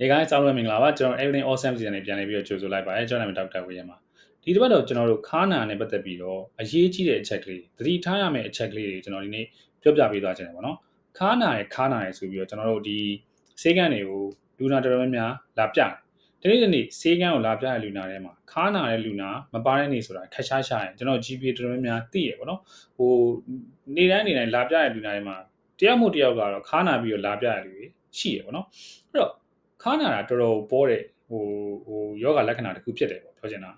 ဒီကိုင်းစောင်းလွယ်မင်္ဂလာပါကျွန်တော် Everything Awesome Season နဲ့ပြန်လည်ပြီးတော့ကြိုဆိုလိုက်ပါတယ်ကျွန်တော်နာမည်ဒေါက်တာဝေယံပါဒီတစ်ပတ်တော့ကျွန်တော်တို့ခါနာနဲ့ပတ်သက်ပြီးတော့အရေးကြီးတဲ့အချက်ကလေးသတိထားရမယ့်အချက်ကလေးတွေကျွန်တော်ဒီနေ့ပြောပြပေးသွားချင်တယ်ပေါ့နော်ခါနာရဲ့ခါနာရဲ့ဆိုပြီးတော့ကျွန်တော်တို့ဒီစေးကန်းတွေကိုလူနာတော်တော်များများလာပြတယ်ဒီနေ့ဒီနေ့စေးကန်းကိုလာပြတဲ့လူနာထဲမှာခါနာတဲ့လူနာမပါတဲ့နေဆိုတာခက်ရှားရှားရင်ကျွန်တော် GPA တော်တော်များများသိရပေါ့နော်ဟိုနေတိုင်းနေတိုင်းလာပြတဲ့လူနာတွေမှာတယောက်မို့တယောက်ကတော့ခါနာပြီးတော့လာပြတဲ့လူတွေရှိရပေါ့နော်အဲ့တော့ ခါနာတာတော်တော်ပေါ်တဲ့ဟိုဟိုယောဂလက္ခဏာတစ်ခုဖြစ်တယ်ပေါ့ပြောချင်တာ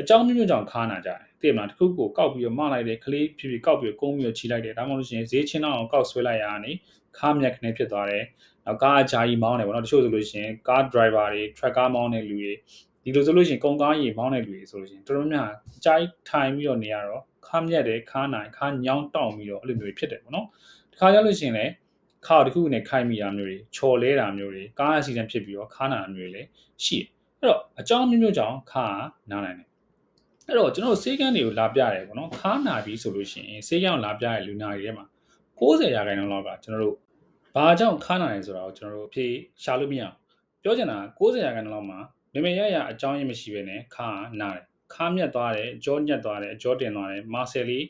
အကြောင်းမျိုးမျိုးကြောင့်ခါနာကြတယ်သိမလားတစ်ခုကိုကောက်ပြီးတော့မလိုက်တယ်ကလေးဖြစ်ဖြစ်ကောက်ပြီးတော့ကုန်းပြီးတော့ခြိလိုက်တယ်ဒါမှမဟုတ်လို့ရှိရင်ဈေးချင်းအောင်ကောက်ဆွဲလိုက်ရတာနေခါမြက်ခနဲ့ဖြစ်သွားတယ်နောက်ကားအကြာကြီးမောင်းတယ်ပေါ့နော်တချို့ဆိုလို့ရှိရင်ကားဒရိုင်ဘာတွေ truck ကားမောင်းတဲ့လူတွေဒီလိုဆိုလို့ရှိရင်ကုန်ကားကြီးမောင်းတဲ့လူတွေဆိုလို့ရှိရင်တော်တော်များများအကြာကြီးထိုင်ပြီးတော့နေရတော့ခါမြက်တယ်ခါနိုင်ခါညောင်းတောင်းပြီးတော့အဲ့လိုမျိုးဖြစ်တယ်ပေါ့နော်တခါကြလို့ရှိရင်လည်း ခါတစ်ခုနဲ့ခိုက်မိတာမျိုးတွေချော်လဲတာမျိုးတွေကားအစီအစဉ်ဖြစ်ပြီးတော့ခါနာတာမျိုးတွေလည်းရှိတယ်အဲ့တော့အကြောင်းမျိုးမျိုးကြောင့်ခါနာနိုင်တယ်အဲ့တော့ကျွန်တော်စေးကန်းတွေကိုလာပြရတယ်ပေါ့နော်ခါနာပြီဆိုလို့ရှိရင်စေးကန်းကိုလာပြရတဲ့လူနာတွေထဲမှာ90ရာခိုင်နှုန်းလောက်ကကျွန်တော်တို့ဘာကြောင့်ခါနာတယ်ဆိုတာကိုကျွန်တော်တို့အဖြေရှာလို့မရအောင်ပြောချင်တာ90ရာခိုင်နှုန်းလောက်မှာမမေရရအကြောင်းရင်းမရှိဘဲနဲ့ခါနာတယ်ခါမြက်သွားတယ်ကြောညက်သွားတယ်ကြောတင်သွားတယ်မာဆယ်လေး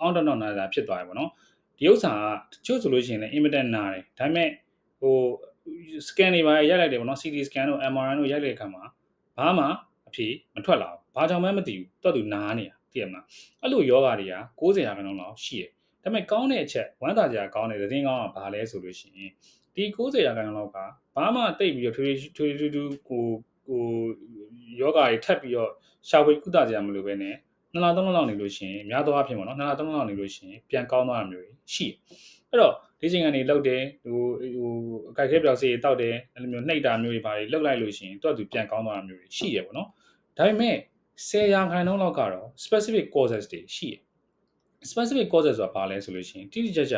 အောင့်တောက်နာတာဖြစ်သွားတယ်ပေါ့နော် ဒီဥစ္စာကတချို့ဆိုလို့ရှိရင်လည်း imminent နာတယ်ဒါပေမဲ့ဟို scan တွေပါရိုက်လိုက်တယ်ပေါ့နော် CT scan တို့ MRI တို့ရိုက်လိုက်တဲ့အခါမှာဘာမှအဖြေမထွက်လာဘူးဘာကြောင့်မှမသိဘူးတော်သူနားနေတာသိရမလားအဲ့လိုယောဂတွေက90ရာခိုင်နှုန်းလောက်ရှိတယ်ဒါပေမဲ့ကောင်းတဲ့အချက်ဝမ်းသာကြကောင်းတဲ့သတင်းကောင်းကဘာလဲဆိုလို့ရှိရင်ဒီ90ရာခိုင်နှုန်းလောက်ကဘာမှတိတ်ပြီးတော့ထွေထွေထွေထွေကိုဟိုယောဂတွေထပ်ပြီးတော့ရှာဖွေကုသကြရမလို့ပဲနဲ့ နှစ်လသုံးလလောက်နေလို့ရှိရင်များသောအားဖြင့်ပေါ့နော်နှစ်လသုံးလလောက်နေလို့ရှိရင်ပြန်ကောင်းသွားတာမျိုးရှိတယ်အဲ့တော့ဒီချိန်ကနေလောက်တယ်ဟိုဟိုအကြိုက်ခဲပြောက်စေးတောက်တယ်အဲ့လိုမျိုးနှိပ်တာမျိုးတွေပါလေလောက်လိုက်လို့ရှိရင်တွတ်သူပြန်ကောင်းသွားတာမျိုးတွေရှိရပေါ့နော်ဒါပေမဲ့10ရာခိုင်နှုန်းလောက်ကတော့ specific causes တွေရှိရ specific causes ဆိုတာဘာလဲဆိုလို့ရှိရင်တိတိကျကျ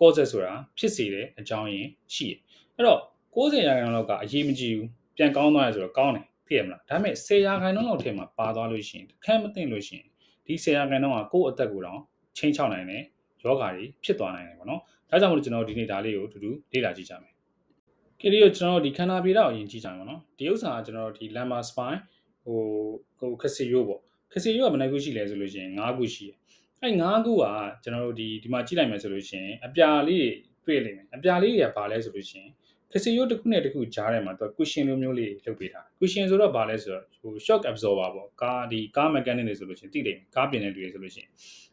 causes ဆိုတာဖြစ်စေတဲ့အကြောင်းရင်းရှိရအဲ့တော့90ရာခိုင်နှုန်းလောက်ကအရေးမကြီးဘူးပြန်ကောင်းသွားရဆိုတော့ကောင်းတယ် သိရမလားဒါပေမဲ့10ရာခိုင်နှုန်းလောက်ထဲမှာပါသွားလို့ရှိရင်ခက်မသိလို့ရှိရင်ဒီ10ရာခိုင်နှုန်းကကိုယ့်အသက်ကိုတောင်ချင်းချောက်နိုင်တယ်ယောဂါတွေဖြစ်သွားနိုင်တယ်ပေါ့နော်ဒါကြောင့်မလို့ကျွန်တော်ဒီနေ့ဒါလေးကိုအတူတူလေ့လာကြည့်ကြမယ်။ခေဒီကိုကျွန်တော်ဒီခန္ဓာပြေတော့အရင်ကြည့်ကြမယ်နော်။ဒီဥစ္စာကကျွန်တော်ဒီ lumbar spine ဟိုဟိုခစီယိုးပေါ့။ခစီယိုးကဘယ်နှခုရှိလဲဆိုလို့ရှိရင်၅ခုရှိတယ်။အဲ၅ခုကကျွန်တော်တို့ဒီဒီမှာကြည့်လိုက်မယ်ဆိုလို့ရှိရင်အပြာလေးတွေတွေ့လိမ့်မယ်။အပြာလေးတွေကဘာလဲဆိုလို့ရှိရင် ခစီယိုးတစ်ခုနဲ့တစ်ခုကြားထဲမှာသူ cushion လိုမျိုးလေးလုပ်ပေးထား။ cushion ဆိုတော့ဘာလဲဆိုတော့ဟို shock absorber ပေါ့။ကားဒီကား mechanic တွေဆိုလို့ရှိရင်သိလိမ့်မယ်။ကားပြင်တဲ့လူတွေဆိုလို့ရှိရင်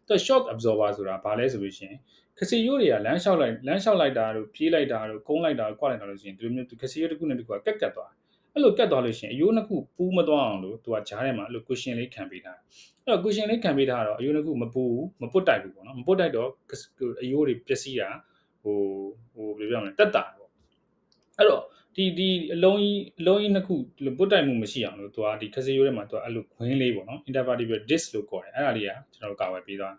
သူ shock absorber ဆိုတာဘာလဲဆိုလို့ရှိရင်ခစီရိုးတွေကလမ်းလျှောက်လိုက်လမ်းလျှောက်လိုက်တာတို့ပြေးလိုက်တာတို့ကုန်းလိုက်တာတို့ကွာလိုက်တာလို့ရှိရင်ဒီလိုမျိုးခစီရိုးတစ်ခုနဲ့တစ်ခုကကက်ကက်သွားအဲ့လိုကက်သွားလို့ရှိရင်အယိုးနှစ်ခုပူးမသွားအောင်လို့သူကဂျားထဲမှာအဲ့လို cushion လေးခံပေးထားအဲ့တော့ cushion လေးခံပေးထားတော့အယိုးနှစ်ခုမပူဘူးမပုတ်တိုက်ဘူးပေါ့နော်မပုတ်တိုက်တော့အယိုးတွေပျက်စီးတာဟိုဟိုဘယ်လိုပြောမလဲတက်တာပေါ့ အဲ့တော့ဒီဒီအလုံးကြီးအလုံးကြီးနှစ်ခုဒီလိုပုတ်တိုက်မှုမရှိအောင်လို့သူကဒီခစီရိုးထဲမှာသူကအဲ့လိုခွင်းလေးပေါ့နော် intervertebral disc လို့ခေါ်တယ်အဲ့ဒါလေးကကျွန်တော်တို့ကာဝယ်ပေးသွား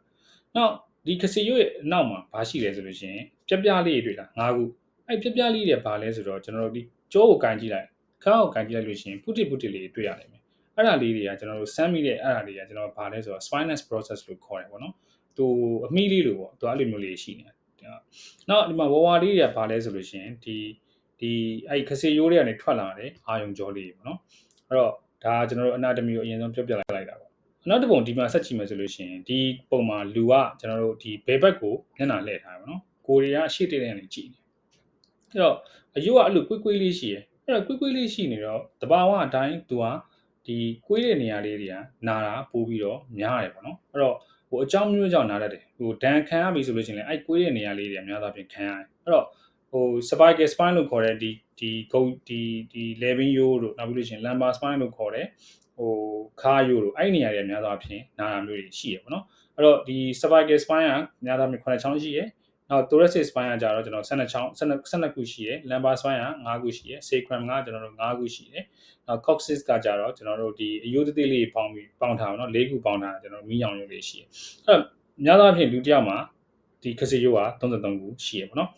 နောက်ဒီခစီရွရဲ့အနောက်မှာဘာရှိလဲဆိုလို့ရှိရင်ပြပြလေးတွေတွေ့တာ၅ခုအဲ့ပြပြလေးတွေဘာလဲဆိုတော့ကျွန်တော်တို့ဒီကြောကိုကန်ကြည့်လိုက်ခါကိုကန်ကြည့်လိုက်လို့ရှိရင်ပုတိပုတိလေးတွေ့ရတယ်မယ်အဲ့ဒါလေးတွေကကျွန်တော်တို့စမ်းမိတဲ့အဲ့ဒါတွေကကျွန်တော်ဘာလဲဆိုတော့ spinous process လို့ခေါ်တယ်ပေါ့နော်သူအမီးလေးလို့ပေါ့သူအဲ့လိုမျိုးလေးရှိနေတယ်နောက်ဒီမှာဝဝလေးတွေကဘာလဲဆိုလို့ရှိရင်ဒီ ဒီအဲ့ခစီရိုးတွေကနေထွက်လာတယ်အာယုံကြောလေးပေါ့နော်အဲ့တော့ဒါကျွန်တော်တို့ anatomy ကိုအရင်ဆုံးပြောပြလိုက်တာပေါ့နောက်တစ်ပုံဒီမှာဆက်ကြည့်မယ်ဆိုလို့ရှိရင်ဒီပုံမှာလူကကျွန်တော်တို့ဒီဘယ်ဘက်ကိုမျက်နှာလှည့်ထားရပါတော့ကိုရီးယားရှေ့တဲ့တဲ့ကနေကြည့်နေအဲ့တော့အယုတ်ကအဲ့လိုကွေးကွေးလေးရှိရယ်အဲ့တော့ကွေးကွေးလေးရှိနေတော့တဘာဝအတိုင်းသူကဒီကွေးတဲ့နေရာလေးတွေကနာတာပိုးပြီးတော့များတယ်ပေါ့နော်အဲ့တော့ဟိုအကြောင်းမျိုးကြောင့်နာတတ်တယ်ဟိုဒဏ်ခံရပြီဆိုလို့ရှိရင်လည်းအဲ့ကွေးတဲ့နေရာလေးတွေကများသောအားဖြင့်ခံရတယ်အဲ့တော့ ဟို cervical spine လို့ခေါ်တဲ့ဒီဒီဂုတ်ဒီဒီ level ရိုးတို့နောက်ပြီးလို့ရှိရင် lumbar spine လို့ခေါ်တဲ့ဟိုခါရိုးတို့အဲ့ဒီနေရာတွေအများသောအားဖြင့်နာတာမျိုးတွေရှိရပေါ့နော်အဲ့တော့ဒီ cervical spine ကများသောအားဖြင့်9ချောင်းရှိရနောက် thoracic spine ကကြတော့ကျွန်တော်12ချောင်း12 12ခုရှိရ lumbar spine က9ခုရှိရ sacrum ကကျွန်တော်တို့9ခုရှိရနောက် coccyx ကကြတော့ကျွန်တော်တို့ဒီအယိုးသေးသေးလေးပေါင်းပြီးပေါင်းထားအောင်နော်၄ခုပေါင်းထားတာကျွန်တော်မီးရောင်ရုပ်လေးရှိရအဲ့တော့များသောအားဖြင့်လူတစ်ယောက်မှာဒီခစီရိုးက33ခုရှိရပေါ့နော်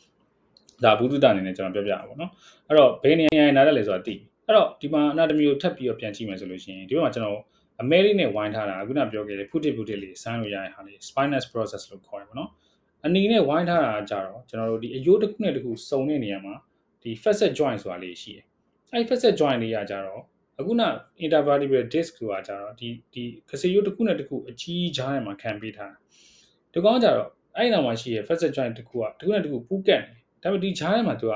ဒါဘူးတုတအနေနဲ့ကျွန်တော်ပြောပြရပါဘောနော်အဲ့တော့ဘယ်နေရာနားတယ်လဲဆိုတာသိအဲ့တော့ဒီမှာ anatomy ကိုထပ်ပြီးတော့ပြန်ကြည့်မယ်ဆိုလို့ရှိရင်ဒီဘက်မှာကျွန်တော်အမဲလေးနဲ့ဝိုင်းထားတာအခုနပြောခဲ့တဲ့ footed footed လေးစမ်းလို့ရတဲ့ဟာလေး spinous process လို့ခေါ်တယ်ပေါ့နော်အနီနဲ့ဝိုင်းထားတာကြတော့ကျွန်တော်တို့ဒီအယိုးတစ်ခုနဲ့တစ်ခုစုံတဲ့နေရာမှာဒီ facet joint ဆိုတာလေးရှိတယ်အဲ့ facet joint တွေကကြတော့အခုန intervertebral disc ဆိုတာကြတော့ဒီဒီခစီရိုးတစ်ခုနဲ့တစ်ခုအကြီးကြားထဲမှာခံပေးထားတာဒီကောင်ကြတော့အဲ့နောက်မှာရှိရ facet joint တစ်ခုကတစ်ခုနဲ့တစ်ခုပူးကတ်နေ ဒါပေမဲ့ဒီကြားထဲမှာသူက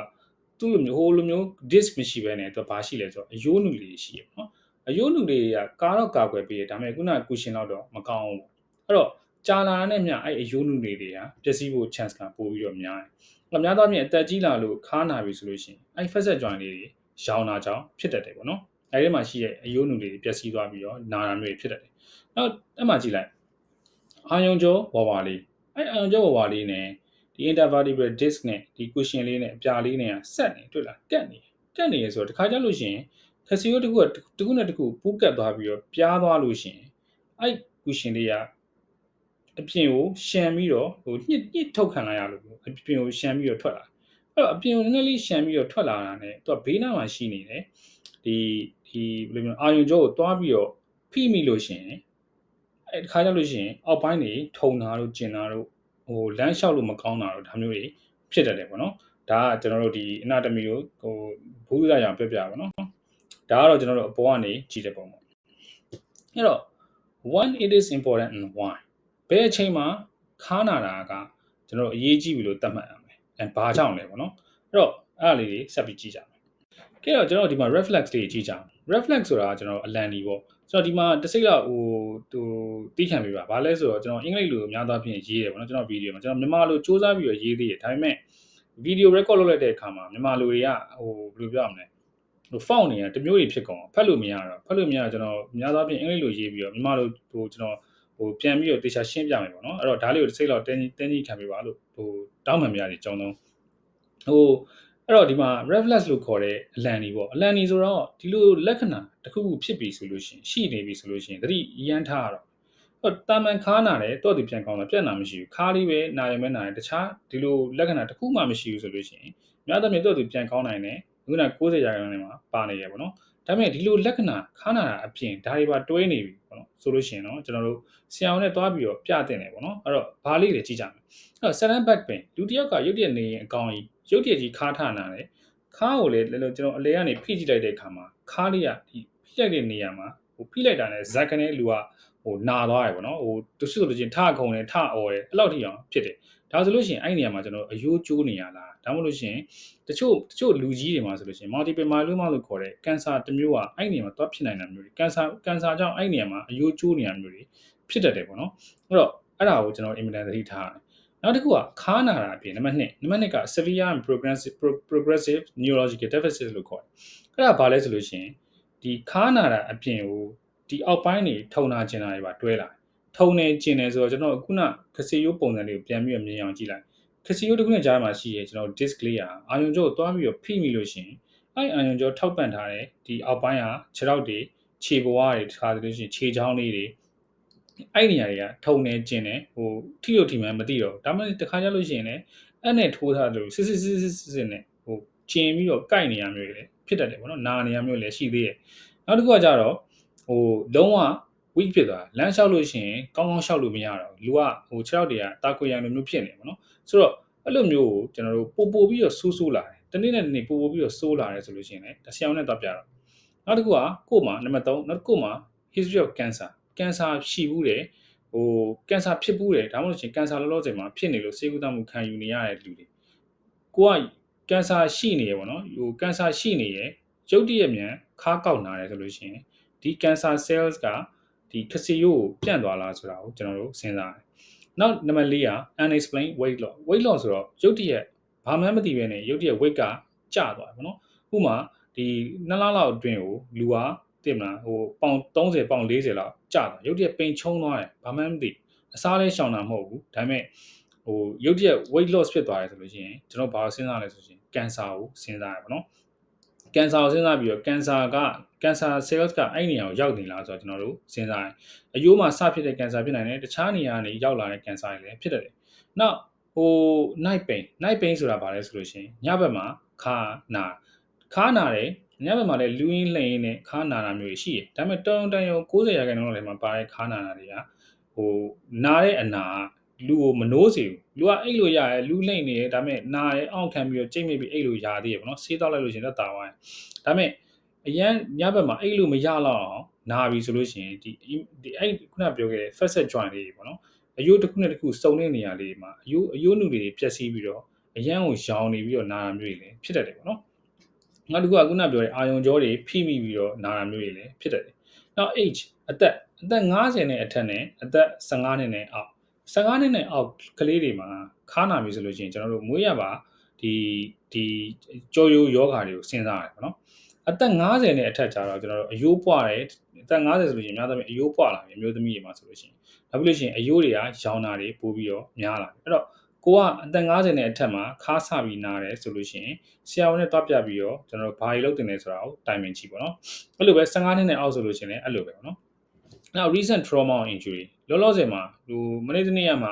သူ့လိုမျိုးဟိုလိုမျိုး disc မရှိဘဲနဲ့သူဘာရှိလဲဆိုတော့အယိုးနုလေးရှိရနော်အယိုးနုလေးတွေကကာတော့ကာကွယ်ပေးတယ်ဒါပေမဲ့ခုနက cushion တော့တော့မကောင်းဘူးအဲ့တော့ကြာလာတဲ့မြအဲ့အယိုးနုလေးတွေကပျက်စီးဖို့ chance ကပိုပြီးတော့များတယ်။အများသောအားဖြင့်အသက်ကြီးလာလို့ခါနာပြီဆိုလို့ရှိရင်အဲ့ facet joint လေးတွေရောင်နာကြောင်ဖြစ်တတ်တယ်ပေါ့နော်။အဲဒီမှာရှိတဲ့အယိုးနုလေးတွေပျက်စီးသွားပြီးတော့နာတာမျိုးဖြစ်တတ်တယ်။နောက်အဲ့မှာကြည့်လိုက်အာယုံကျော်ဝါဝါလေးအဲ့အာယုံကျော်ဝါဝါလေးနဲ့ ဒီ intervertebral disc နဲ့ဒီ cushion လေးနဲ့အပြာလေးနဲ့ဆက်နေတွေ့လားကတ်နေကတ်နေရဆိုတော့တခါကြလို့ရှိရင်ခစီယိုတခုကတခုနဲ့တခုပူးကတ်သွားပြီးတော့ပြားသွားလို့ရှိရင်အဲ့ cushion လေးကအပြင်ကိုရှန်ပြီးတော့ဟိုညှစ်ညှစ်ထုတ်ခံလိုက်ရလို့အပြင်ကိုရှန်ပြီးတော့ထွက်လာအဲ့တော့အပြင်ကိုနည်းနည်းလေးရှန်ပြီးတော့ထွက်လာတာ ਨੇ သူကဘေးနားမှာရှိနေတယ်ဒီဒီဘယ်လိုမျိုးအာယုံကြောကိုတွားပြီးတော့ဖိမိလို့ရှိရင်အဲ့ဒီခါကျလို့ရှိရင်အောက်ပိုင်းတွေထုံတာတို့ကျင်တာတို့ ဟိုလမ်းလျှောက်လို့မကောင်းတာတို့ဒါမျိုးတွေဖြစ်တတ်တယ်ပေါ့နော်ဒါကကျွန်တော်တို့ဒီ anatomy ကိုဟိုဘူးရရအောင်ပြောပြပါနော်ဒါကတော့ကျွန်တော်တို့အပေါ်ကနေကြည့်တဲ့ပုံပေါ့အဲ့တော့ when it is important and why ဘယ်အချိန်မှာခါနာတာကကျွန်တော်အရေးကြီးပြီလို့သတ်မှတ်ရမယ်အဲဘာကြောင့်လဲပေါ့နော်အဲ့တော့အဲ့ဒါလေးတွေဆက်ပြီးကြည့်ကြမယ်ကဲတော့ကျွန်တော်ဒီမှာ reflex လေးကြည့်ကြအောင် reflex ဆိုတာကျွန်တော်အလန်ဒီပေါ့ကျွန်တော်ဒီမှာတစ်စိတ်လောက်ဟိုဟိုသိခံပေးပါဘာလဲဆိုတော့ကျွန်တော်အင်္ဂလိပ်လိုအများသားဖြင့်ရေးတယ်ပေါ့နော်ကျွန်တော်ဗီဒီယိုမှာကျွန်တော်မြန်မာလိုစူးစမ်းပြီးတော့ရေးသေးတယ်ဒါပေမဲ့ဗီဒီယို record လုပ်လိုက်တဲ့အခါမှာမြန်မာလိုတွေကဟိုဘယ်လိုပြောရမလဲဟို font တွေကတမျိုးတွေဖြစ်ကုန်ဖတ်လို့မရတော့ဖတ်လို့မရတော့ကျွန်တော်အများသားဖြင့်အင်္ဂလိပ်လိုရေးပြီးတော့မြန်မာလိုဟိုကျွန်တော်ဟိုပြန်ပြီးတော့တေချာရှင်းပြမယ်ပေါ့နော်အဲ့တော့ဒါလေးကိုတစ်စိတ်လောက်တင်းကြီးတင်းကြီးခံပေးပါလို့ဟိုတောင်းမှန်များကြီးအကြောင်းဆုံးဟို အဲ့တော့ဒီမှာ reflex လို့ခေါ်တဲ့အလန်နီပေါ့အလန်နီဆိုတော့ဒီလိုလက္ခဏာတစ်ခုခုဖြစ်ပြီဆိုလို့ရှိရင်ရှိနေပြီဆိုလို့ရှိရင်သတိရမ်းထားရတော့တော့တာမန်ခါနာတယ်တော့ဒီပြန်ကောင်းတာပြက်နာမရှိဘူးခါလေးပဲနာရင်ပဲနာရင်တခြားဒီလိုလက္ခဏာတစ်ခုမှမရှိဘူးဆိုလို့ရှိရင်များသောအားဖြင့်တော့ဒီပြန်ကောင်းနိုင်တယ်ခုန90ရာခိုင်နှုန်းမှာပါနေရပေါ့နော်ဒါပေမဲ့ဒီလိုလက္ခဏာခါနာတာအပြင်ဒါတွေပါတွဲနေပြီပေါ့နော်ဆိုလို့ရှိရင်တော့ကျွန်တော်တို့ဆရာဝန်နဲ့တွားပြီးတော့ပြတင်တယ်ပေါ့နော်အဲ့တော့ဘာလေးတွေကြည့်ကြမယ်အဲ့တော့ sudden back pain လူတစ်ယောက်ကရုပ်တရက်နေရင်အကောင်ကြီး ရုပ်တရက်ကြီးခါထနာတယ်ခါကိုလေကျွန်တော်အလဲကနေဖိကြည့်လိုက်တဲ့အခါမှာခါလေးကဒီဖိလိုက်တဲ့နေရာမှာဟိုဖိလိုက်တာနဲ့ဇက်ကနေလူကဟိုနာသွားတယ်ပေါ့နော်ဟိုတဆွလို့ချင်းထခုံတယ်ထအော်တယ်အဲ့လောက်ထိအောင်ဖြစ်တယ်ဒါဆိုလို့ရှိရင်အဲ့ဒီနေရာမှာကျွန်တော်အယိုးကျိုးနေရလားဒါမှမဟုတ်လို့ရှိရင်တချို့တချို့လူကြီးတွေမှာဆိုလို့ရှိရင် multiple myeloma လို့ခေါ်တဲ့ကင်ဆာတစ်မျိုးကအဲ့ဒီနေရာမှာသွားဖြစ်နိုင်တာမျိုးတွေကင်ဆာကင်ဆာကြောင့်အဲ့ဒီနေရာမှာအယိုးကျိုးနေရမျိုးတွေဖြစ်တတ်တယ်ပေါ့နော်အဲ့တော့အဲ့ဒါကိုကျွန်တော် implement သတိထားရတယ် နောက်တစ်ခုကခါနာတာအပြင်နံပါတ်2နံပါတ်2က severe and progressive progressive neurological deficit လို့ခေါ်တယ်အဲ့ဒါဘာလဲဆိုလို့ရှိရင်ဒီခါနာတာအပြင်ကိုဒီအောက်ပိုင်းတွေထုံနာကျင်တာတွေပါတွဲလာထုံနေကျင်နေဆိုတော့ကျွန်တော်ခုနခစီယိုးပုံစံလေးကိုပြန်ပြီးမြင်အောင်ကြည့်လိုက်ခစီယိုးတစ်ခုနဲ့ကြားမှာရှိရဲကျွန်တော် disc လေးอ่ะအာယုံကြောကိုတွားပြီးတော့ဖိမိလို့ရှိရင်အဲ့အာယုံကြောထောက်ပံ့ထားတဲ့ဒီအောက်ပိုင်းဟာခြေထောက်တွေခြေဘဝတွေတခါတလို့ရှိရင်ခြေချောင်းလေးတွေ အဲ့နေရာတွေကထုံနေကျင်နေဟိုထိလို့ထိမှန်းမသိတော့ဒါမှမဟုတ်တခါကြလို့ရှိရင်လည်းအဲ့နဲ့ထိုးထားတယ်လို့စစ်စစ်စစ်စစ်စစ်နဲ့ဟိုကျင်ပြီးတော့ကိုက်နေရမျိုးတွေလည်းဖြစ်တတ်တယ်ပေါ့နော်နာနေရမျိုးလည်းရှိသေးတယ်နောက်တစ်ခုကကြတော့ဟိုလုံးဝ weak ဖြစ်သွားလမ်းလျှောက်လို့ရှိရင်ကောင်းကောင်းလျှောက်လို့မရတော့လူကဟိုခြေထောက်တွေကတာကွေရံလိုမျိုးဖြစ်နေပေါ့နော်ဆိုတော့အဲ့လိုမျိုးကိုကျွန်တော်တို့ပို့ပို့ပြီးတော့ဆူးဆူးလာတယ်တနေ့နဲ့နေ့ပို့ပို့ပြီးတော့ဆိုးလာတယ်ဆိုလို့ရှိရင်လည်းတဆရာနဲ့တော့ပြတော့နောက်တစ်ခုကကို့မှာနံပါတ်3နောက်တစ်ခုမှာ history of cancer ကင်ဆာရှိဘူးတယ်ဟိုကင်ဆာဖြစ်ဘူးတယ်ဒါမှမဟုတ်ရှင်ကင်ဆာလောလောဆယ်မှာဖြစ်နေလို့ဆေးကုသမှုခံယူနေရတဲ့လူတွေကိုကကင်ဆာရှိနေရပေါ့နော်ဟိုကင်ဆာရှိနေရရုပ်တရက်မြန်ခါကောက်နာတယ်ဆိုလို့ရှိရင်ဒီကင်ဆာ cells ကဒီခစီယိုကိုပြန့်သွားလားဆိုတာကိုကျွန်တော်တို့စဉ်းစားတယ်။နောက်နံပါတ်၄က unexplained weight loss weight loss ဆိုတော့ရုပ်တရက်ဘာမှမသိဘဲနဲ့ရုပ်တရက် weight ကကျသွားတယ်ပေါ့နော်။ဥပမာဒီနှစ်လလောက်အတွင်းကိုလူက သိမလားဟိုပေါင်30ပေါင်40လောက်ကျသွားရုပ်တရက်ပိန်ချုံသွားတယ်ဘာမှမသိအစားလဲရှောင်တာမဟုတ်ဘူးဒါပေမဲ့ဟိုရုပ်တရက် weight loss ဖြစ်သွားတယ်ဆိုလို့ရှိရင်ကျွန်တော်ဘာစဉ်းစားလဲဆိုရင်ကင်ဆာကိုစဉ်းစားရပါတော့ကင်ဆာကိုစဉ်းစားပြီးတော့ကင်ဆာကကင်ဆာ cells ကအဲ့နေရာကိုရောက်နေလားဆိုတော့ကျွန်တော်တို့စဉ်းစားရင်အယိုးမှာစဖြစ်တဲ့ကင်ဆာဖြစ်နိုင်တယ်တခြားနေရာကနေရောက်လာတဲ့ကင်ဆာတွေလည်းဖြစ်တတ်တယ်။နောက်ဟို night pain night pain ဆိုတာဘာလဲဆိုလို့ရှိရင်ညဘက်မှာခါနာခါနာတယ် ညဘက်မှာလည်းလူရင်းလှိန်ရင်းနဲ့ခါနာတာမျိုးရှိတယ်။ဒါပေမဲ့တုံတန်ရုံ90ရာခိုင်နှုန်းလောက်လည်းမှာပါတဲ့ခါနာတာတွေကဟိုနာတဲ့အနာလူကိုမနှိုးစေဘူးလူကအိတ်လို့ရရဲလူလိမ့်နေရဲဒါပေမဲ့နာရဲအောင့်ခံပြီးတော့ကြိတ်မိပြီးအိတ်လို့ရသေးရပေါ့နော်ဆေးတောက်လိုက်လို့ရှိရင်တော့တာဝိုင်းဒါပေမဲ့အရန်ညဘက်မှာအဲ့လိုမရတော့အောင်နာပြီဆိုလို့ရှိရင်ဒီဒီအဲ့ခုနပြောခဲ့တဲ့ facet joint လေးပေါ့နော်အယိုးတစ်ခုနဲ့တစ်ခုစုံတဲ့နေရာလေးမှာအယိုးအယိုးနုတွေပြက်စီးပြီးတော့အရန်ကိုရောင်နေပြီးတော့နာတာမျိုးတွေလည်းဖြစ်တတ်တယ်ပေါ့နော် နောက်တစ်ခုကခုနပြောတဲ့အာယုံကြောတွေဖိမိပြီးတော့နာတာမျိုးတွေလည်းဖြစ်တတ်တယ်နောက် age အသက်အသက်50နဲ့အထက်နဲ့အသက်15နှစ်နဲ့အောက်15နှစ်နဲ့အောက်ကလေးတွေမှာခါနာပြီဆိုလို့ရှိရင်ကျွန်တော်တို့မွေးရပါဒီဒီကြောရိုးယောဂါတွေကိုစဉ်းစားရတယ်ပေါ့နော်အသက်50နဲ့အထက်ကျတော့ကျွန်တော်တို့အယိုးပွားတယ်အသက်50ဆိုလို့ရှိရင်များသဖြင့်အယိုးပွားလာပြီအမျိုးသမီးတွေမှာဆိုလို့ရှိရင်နောက်ပြီးလို့ရှိရင်အယိုးတွေကရောင်တာတွေပိုပြီးတော့များလာတယ်အဲ့တော့ ကိုကအသက်50နဲ့အထက်မှာခါဆပြီးနားတယ်ဆိုလို့ရှိရင်ဆရာဝန်နဲ့တွားပြပြီးတော့ကျွန်တော်တို့ဘာတွေလုပ်တင်လဲဆိုတာကိုတိုင်ပင်ကြည့်ပေါ့နော်အဲ့လိုပဲ15နှစ်နဲ့အောက်ဆိုလို့ရှိရင်လည်းအဲ့လိုပဲပေါ့နော်နောက် recent trauma or injury လောလောဆယ်မှာဟိုမနေ့တနေ့ကမှ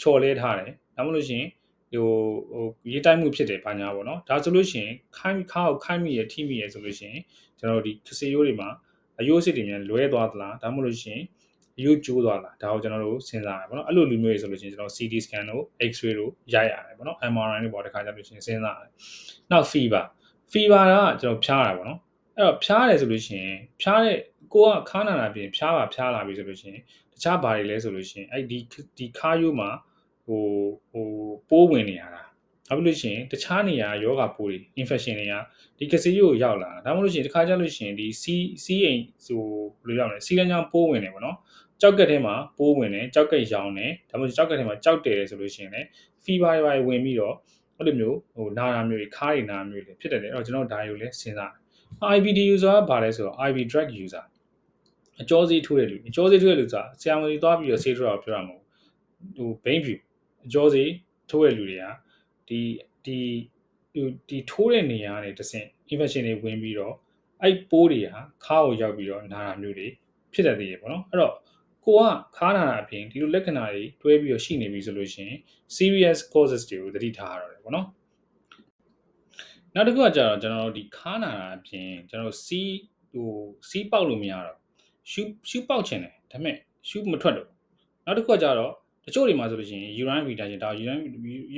ချော်လဲထားတယ်ဒါမှမဟုတ်လို့ရှိရင်ဟိုဟိုရေးတိုက်မှုဖြစ်တယ်ဘာညာပေါ့နော်ဒါဆိုလို့ရှိရင်ခိုင်းခါကိုခိုင်းမိရထိမိရဆိုလို့ရှိရင်ကျွန်တော်တို့ဒီခစီရိုးတွေမှာအယိုးစစ်တွေများလွဲသွားသလားဒါမှမဟုတ်လို့ရှိရင် အယိုးကျိုးသွားလားဒါကိုကျွန်တော်တို့စဉ်းစားရပါတော့အဲ့လိုလူမျိုးတွေဆိုလို့ရှိရင်ကျွန်တော် CT scan တို့ X-ray တို့ရိုက်ရတယ်ပေါ့နော် MRI တို့ပေါ့တခါကြလို့ရှိရင်စဉ်းစားရတယ်နောက် fever fever ကကျွန်တော်ဖျားတာပေါ့နော်အဲ့တော့ဖျားတယ်ဆိုလို့ရှိရင်ဖျားတဲ့ကိုကခါနာတာပြင်ဖျားပါဖျားလာပြီဆိုလို့ရှိရင်တခြားဘာတွေလဲဆိုလို့ရှိရင်အဲ့ဒီဒီခါယိုးမှာဟိုဟိုပိုးဝင်နေရတာ နောက်ပြီးလို့ရှိရင်တခြားနေရာယောဂပိုးတွေ infection တွေကဒီကစီယိုကိုရောက်လာတာဒါမှမဟုတ်လို့ရှိရင်တခါကြလို့ရှိရင်ဒီစီစီအိမ်ဟိုဘယ်လိုရောက်လဲစီလန်းကြောင်ပိုးဝင်နေပေါ့နော်ကြောက်ကက်ထဲမှာပိုးဝင်တယ်ကြောက်ကက်ရောင်တယ်ဒါမှမဟုတ်ကြောက်ကက်ထဲမှာကြောက်တယ်ဆိုလို့ရှိရင်လည်း fever တွေဝင်ပြီးတော့အဲ့လိုမျိုးဟိုနာတာမျိုးတွေခါးတွေနာမျိုးတွေဖြစ်တယ်လေအဲ့တော့ကျွန်တော်ဒါတွေကိုလည်းစဉ်းစား IBD user ကဘာလဲဆိုတော့ IV drug user အကျော်စီထိုးတဲ့လူအကျော်စီထိုးတဲ့လူဆိုတာဆရာဝန်ကြီးသွားပြီးတော့ဆေးထိုးတာပြောတာမဟုတ်ဟို brain view အကျော်စီထိုးတဲ့လူတွေက ဒီဒီဒီထိုးတဲ့နေရာကနေတဆင့် infection တွေဝင်ပြီးတော့အဲ့ပိုးတွေဟာခါးကိုရောက်ပြီးတော့နာတာမျိုးတွေဖြစ်တတ်သေးတယ်ပေါ့နော်အဲ့တော့ကိုကခါးနာတာအပြင်ဒီလိုလက္ခဏာတွေတွဲပြီးတော့ရှိနေပြီဆိုလို့ရှိရင် serious causes တွေကိုသတိထားရတော့တယ်ပေါ့နော်နောက်တစ်ခုကကြတော့ကျွန်တော်တို့ဒီခါးနာတာအပြင်ကျွန်တော်စီးဟိုစီးပေါက်လို့မရတော့ရှူးရှူးပေါက်ချင်တယ်ဒါပေမဲ့ရှူးမထွက်တော့နောက်တစ်ခုကကြတော့ တချို့တွေမှာဆိုလို့ရှိရင် urine retention ဒါ urine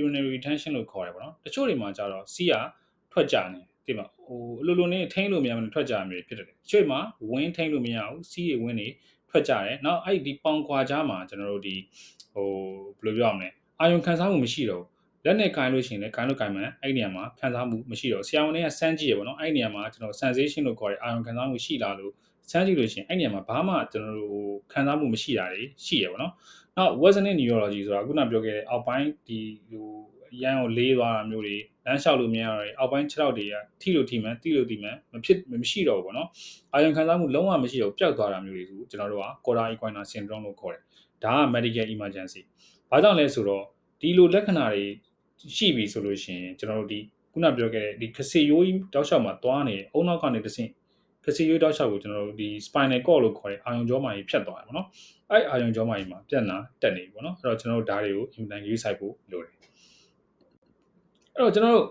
urinary retention လို့ခေါ်တယ်ပေါ့နော်တချို့တွေမှာကြတော့စီးကထွက်ကြနေဒီမှာဟိုအလိုလိုနဲ့ထိန်းလို့မရဘူးထွက်ကြမျိုးဖြစ်တယ်တချို့မှာဝင်းထိန်းလို့မရဘူးစီးတွေဝင်းတွေထွက်ကြတယ်နောက်အဲ့ဒီပေါင်ခွာကြားမှာကျွန်တော်တို့ဒီဟိုဘယ်လိုပြောရမလဲအာယုံခံစားမှုမရှိတော့ဘူးလက်နဲ့ကင်လို့ရှိရင်လည်းကင်လို့ကင်မှန်အဲ့ဒီနေရာမှာခံစားမှုမရှိတော့ဆရာဝန်တွေကစမ်းကြည့်ရပေါ့နော်အဲ့ဒီနေရာမှာကျွန်တော် sensation လို့ခေါ်တဲ့အာယုံခံစားမှုရှိလားလို့စမ်းကြည့်လို့ရှိရင်အဲ့ဒီနေရာမှာဘာမှကျွန်တော်တို့ခံစားမှုမရှိတာတွေရှိရပေါ့နော် နောက် Western neurology ဆိုတာခုနပြောခဲ့တဲ့အောက်ပိုင်းဒီဟိုရန်ကိုလေးသွားတာမျိုးတွေလမ်းလျှောက်လို့မရတော့အောက်ပိုင်းခြေထောက်တွေကထိလို့ထိမှန်တိလို့တိမှန်မဖြစ်မရှိတော့ဘူးပေါ့နော်အာယုံခံစားမှုလုံးဝမရှိတော့ပျောက်သွားတာမျိုးတွေဆိုကျွန်တော်တို့က Cora equina syndrome လို့ခေါ်တယ်ဒါက medical emergency ဘာကြောင့်လဲဆိုတော့ဒီလိုလက္ခဏာတွေရှိပြီဆိုလို့ရှိရင်ကျွန်တော်တို့ဒီခုနပြောခဲ့တဲ့ဒီခစီယိုးကြီးတောက်လျှောက်မှာသွားနေအုံနောက်ကနေတစ်ဆင့် ခစီယိုးတောက်လျှောက်ကိုကျွန်တော်တို့ဒီ spinal cord လို့ခေါ်တဲ့အာယုံကြောမာကြီးဖြတ်သွားတယ်ပေါ့နော်အဲ့အာယုံကြောမာကြီးမှာပြက်နာတက်နေပြီပေါ့နော်အဲ့တော့ကျွန်တော်တို့ဓာတ်တွေကို implant ရေးဆိုင်ဖို့လိုတယ်အဲ့တော့ကျွန်တော်တို့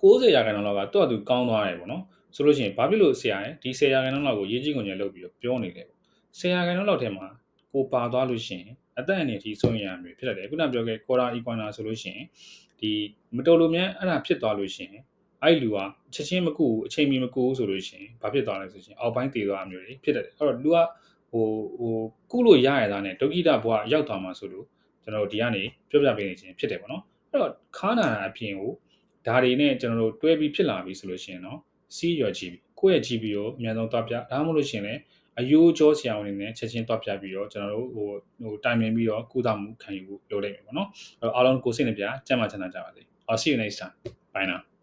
60ရာခိုင်နှုန်းလောက်ကတွတ်အတူကောင်းသွားတယ်ပေါ့နော်ဆိုလို့ရှိရင်ဘာဖြစ်လို့ဆရာရဲ့ဒီ10ရာခိုင်နှုန်းလောက်ကိုရေးကြီးကုန်ကြလုပ်ပြီးတော့ပြောနေတယ်ပေါ့10ရာခိုင်နှုန်းလောက်ထဲမှာကိုပါသွားလို့ရှိရင်အသက်အန္တရာယ်ကြီးဆုံးရမျိုးဖြစ်တယ်ခုနပြောခဲ့ quarter equina ဆိုလို့ရှိရင်ဒီမတော်လို့မြန်အဲ့ဒါဖြစ်သွားလို့ရှိရင် အဲ့လူကချက်ချင်းမကူအချိန်မီမကူဆိုလို့ရှိရင်ဘာဖြစ်သွားလဲဆိုရင်အောက်ပိုင်းတည်သွားမျိုးတွေဖြစ်တယ်အဲ့တော့လူကဟိုဟိုကုလို့ရရတာနဲ့ဒုက္ခိတဘဝရောက်သွားမှာဆိုလို့ကျွန်တော်ဒီကနေပြောပြပေးနေခြင်းဖြစ်တယ်ပေါ့နော်အဲ့တော့ခါနာအပြင်ကိုဒါတွေနဲ့ကျွန်တော်တို့တွဲပြီးဖြစ်လာပြီဆိုလို့ရှိရင်တော့စီးရော် GB ကိုယ့်ရဲ့ GB ကိုအများဆုံးတွားပြဒါမှမဟုတ်လို့ရှိရင်လည်းအယိုးကြောဆရာဝန်တွေနဲ့ချက်ချင်းတွားပြပြီးတော့ကျွန်တော်တို့ဟိုဟိုတိုင်ပင်ပြီးတော့ကုသမှုခံယူဖို့လုပ်လိုက်မယ်ပေါ့နော်အဲ့တော့အားလုံးကိုစိတ်နှပြကြမ်းမှချမ်းသာကြပါစေ I'll see you next time bye now